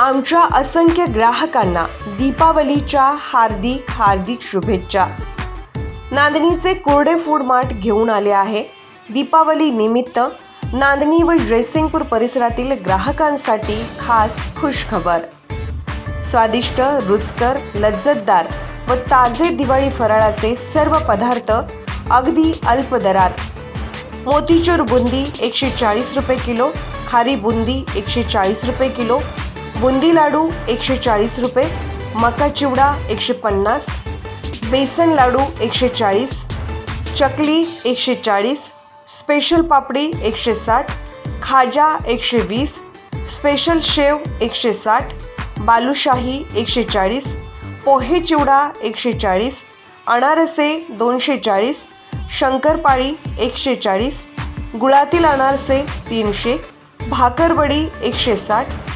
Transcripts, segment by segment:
आमच्या असंख्य ग्राहकांना दीपावलीच्या हार्दिक हार्दिक शुभेच्छा. नांदणीचे कोरडे फूड मार्ट घेऊन आले आहे. दीपावली निमित्त नांदणी व जयसिंगपूर परिसरातील ग्राहकांसाठी खास खुशखबर. स्वादिष्ट रुचकर लज्जतदार व ताजे दिवाळी फराळाचे सर्व पदार्थ अगदी अल्प दरात. मोतीचूर बुंदी एकशे चाळीस रुपये किलो खारी बुंदी एकशे चाळीस रुपये किलो बुंदी लाडू एकशे चाळीस रुपये मका चिवडा एकशे पन्नास बेसन लाडू एकशे चाळीस चकली एकशे चाळीस स्पेशल पापडी एकशे साठ खाजा एकशे वीस स्पेशल शेव एकशे साठ बालुशाही एकशे चाळीस पोहे चिवडा एकशे चाळीस अनारसे दोनशे चाळीस शंकरपाळी एकशे चाळीस गुळातील अनारसे तीनशे भाकरवडी एकशे साठ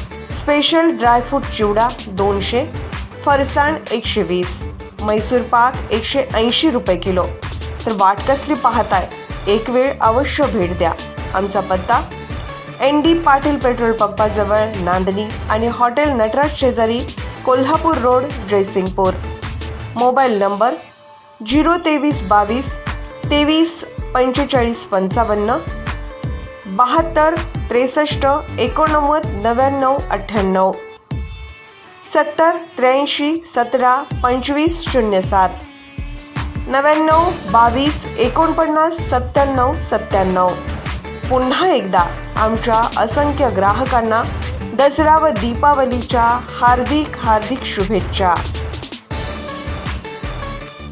स्पेशल ड्रायफ्रूट चिवडा दोनशे फरसाण एकशे वीस मैसूर पाक एकशे ऐंशी रुपये किलो. तर वाट कसली पाहताय? एक वेळ अवश्य भेट द्या. आमचा पत्ता एन डी पाटील पेट्रोल पंपाजवळ नांदणी आणि हॉटेल नटराज शेजारी Kolhapur road Jaysingpur. Mobile number zero तेवीस बावीस तेवीस पंचेचाळीस पंचावन्न बहात्तर त्रेसष्ट एकोणनव्वद नव्याण्णव अठ्ठ्याण्णव. सत्तर त्र्याऐंशी सतरा पंचवीस शून्य सात नव्याण्णव बावीस एकोणपन्नास सत्त्याण्णव सत्त्याण्णव. पुन्हा एकदा आमच्या असंख्य ग्राहकांना दसरा व दीपावलीच्या हार्दिक हार्दिक शुभेच्छा.